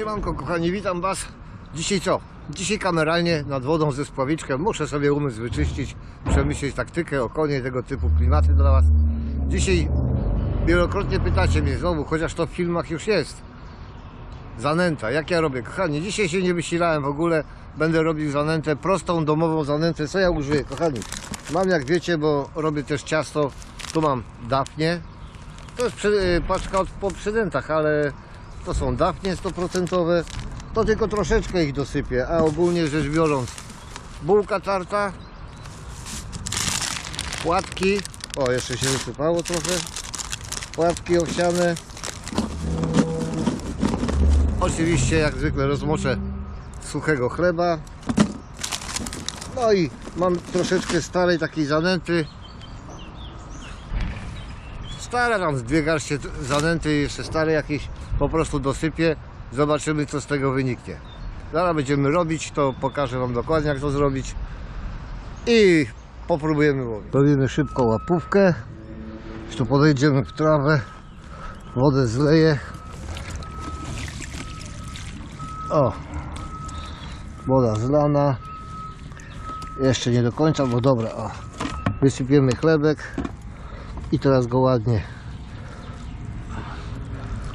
Siemanko kochani, witam Was. Dzisiaj co? Dzisiaj kameralnie nad wodą ze spławiczkiem. Muszę sobie umysł wyczyścić, przemyśleć taktykę, okonie, tego typu klimaty dla Was. Dzisiaj wielokrotnie pytacie mnie znowu, chociaż to w filmach już jest. Zanęta, jak ja robię? Kochani, dzisiaj się nie wysilałem w ogóle. Będę robił zanętę, prostą domową zanętę. Co ja użyję, kochani? Mam jak wiecie, bo robię też ciasto. Tu mam dafnię. To jest paczka od, po przydętach, ale to są dafnie 100%. To tylko troszeczkę ich dosypię, a ogólnie rzecz biorąc, bułka tarta, płatki, o jeszcze się wysypało trochę, płatki owsiane. Oczywiście jak zwykle rozmoczę suchego chleba. No i mam troszeczkę starej takiej zanęty. Stare tam dwie garście zanęty, jeszcze stare jakieś po prostu dosypię. Zobaczymy co z tego wyniknie. Zaraz będziemy robić, to pokażę Wam dokładnie jak to zrobić. I popróbujemy łowić. Robimy szybko łapówkę. Już tu podejdziemy w trawę. Wodę zleję. O! Woda zlana. Jeszcze nie do końca, bo dobra, o. Wysypiemy chlebek i teraz go ładnie.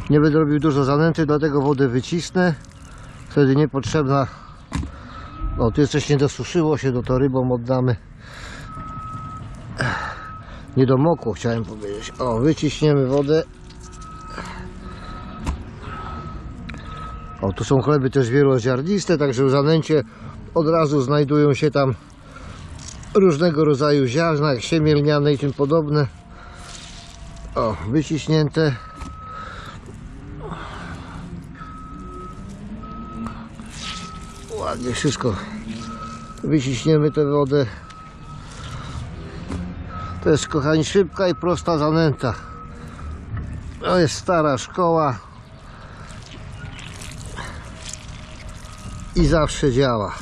Nie będę robił dużo zanęty, dlatego wodę wycisnę. Wtedy niepotrzebna. O, tu jeszcze nie dosuszyło się, do to rybom oddamy. Nie domokło, chciałem powiedzieć. O, wyciśniemy wodę. O, tu są chleby też wieloziarniste, także w zanęcie od razu znajdują się tam różnego rodzaju ziarna, jak siemię lniane i tym podobne. O, wyciśnięte. Ładnie wszystko wyciśniemy tę wodę. To jest, kochani, szybka i prosta zanęta. To jest stara szkoła. I zawsze działa.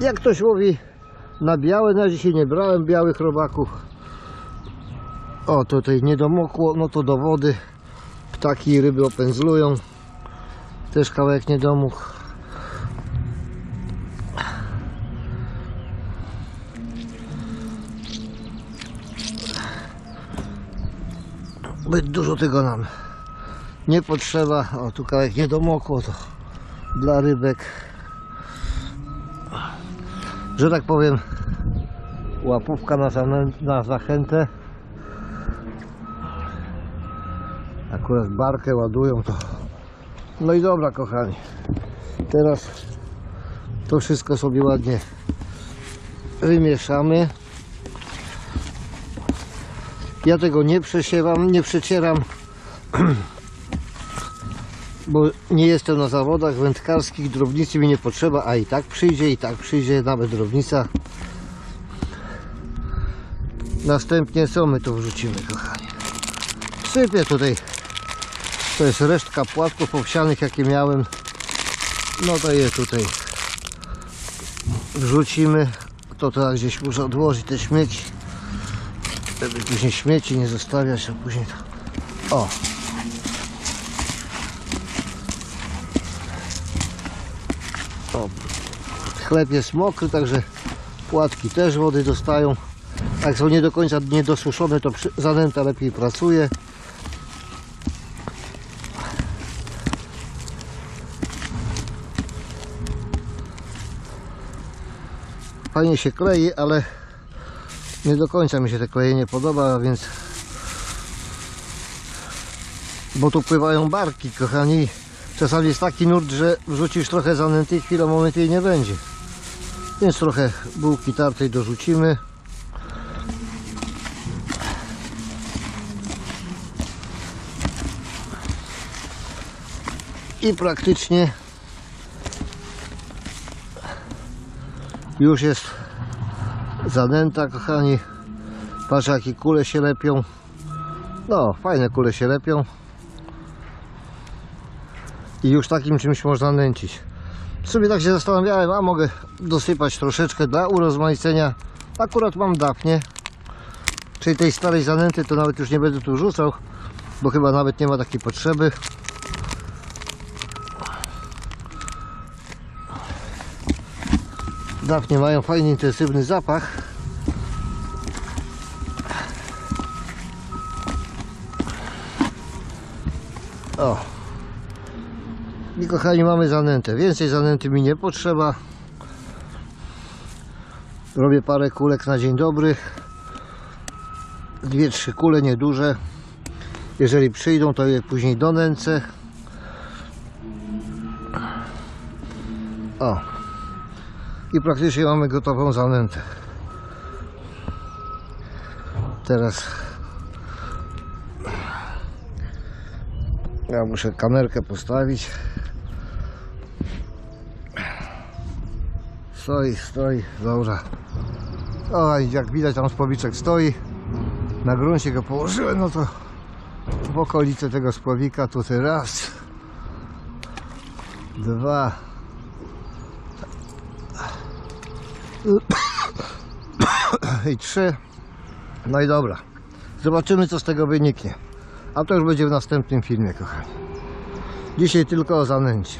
Jak ktoś łowi na białe, na dzisiaj nie brałem białych robaków. O, tutaj nie domokło, no to do wody. Ptaki i ryby opędzlują. Też kawałek nie domógł. Zbyt dużo tego nam nie potrzeba. O, tu kawałek nie domokło, to dla rybek. Że tak powiem, łapówka na, na zachętę. Akurat barkę ładują to. No i dobra, kochani. Teraz to wszystko sobie ładnie wymieszamy. Ja tego nie przesiewam, nie przecieram, bo nie jestem na zawodach wędkarskich, drobnicy mi nie potrzeba, a i tak przyjdzie, i tak przyjdzie nawet drobnica. Następnie co my tu wrzucimy, kochani? Sypię tutaj. To jest resztka płatków owsianych, jakie miałem. No to je tutaj wrzucimy. To teraz gdzieś muszę odłożyć te śmieci. Żeby później śmieci nie zostawiać, a później to... O! O! Chleb jest mokry, także płatki też wody dostają. Jak są nie do końca niedosuszone, to zanęta lepiej pracuje. Fajnie się klei, ale nie do końca mi się te klejenie podoba, więc bo tu pływają barki, kochani. Czasami jest taki nurt, że wrzucisz trochę zanęty i chwilą moment jej nie będzie. Więc trochę bułki tartej dorzucimy. I praktycznie już jest zanęta, kochani. Patrz jakie kule się lepią. No, fajne kule się lepią. I już takim czymś można nęcić. W sumie tak się zastanawiałem, a mogę dosypać troszeczkę dla urozmaicenia. Akurat mam dafnię. Czyli tej starej zanęty to nawet już nie będę tu rzucał. bo chyba nawet nie ma takiej potrzeby. Dawnie mają fajnie intensywny zapach. O. I kochani mamy zanętę. Więcej zanęty mi nie potrzeba. Robię parę kulek na dzień dobry. Dwie, trzy kule nieduże. Jeżeli przyjdą, to je później donęcę. O. I praktycznie mamy gotową zanętę. Teraz ja muszę kamerkę postawić. Stoi, stoi, dobra. O, jak widać tam spławiczek stoi. Na gruncie go położyłem, no to w okolicy tego spławika tutaj raz, dwa, i trzy. No i dobra. Zobaczymy co z tego wyniknie. A to już będzie w następnym filmie, kochani. Dzisiaj tylko o zanęcie.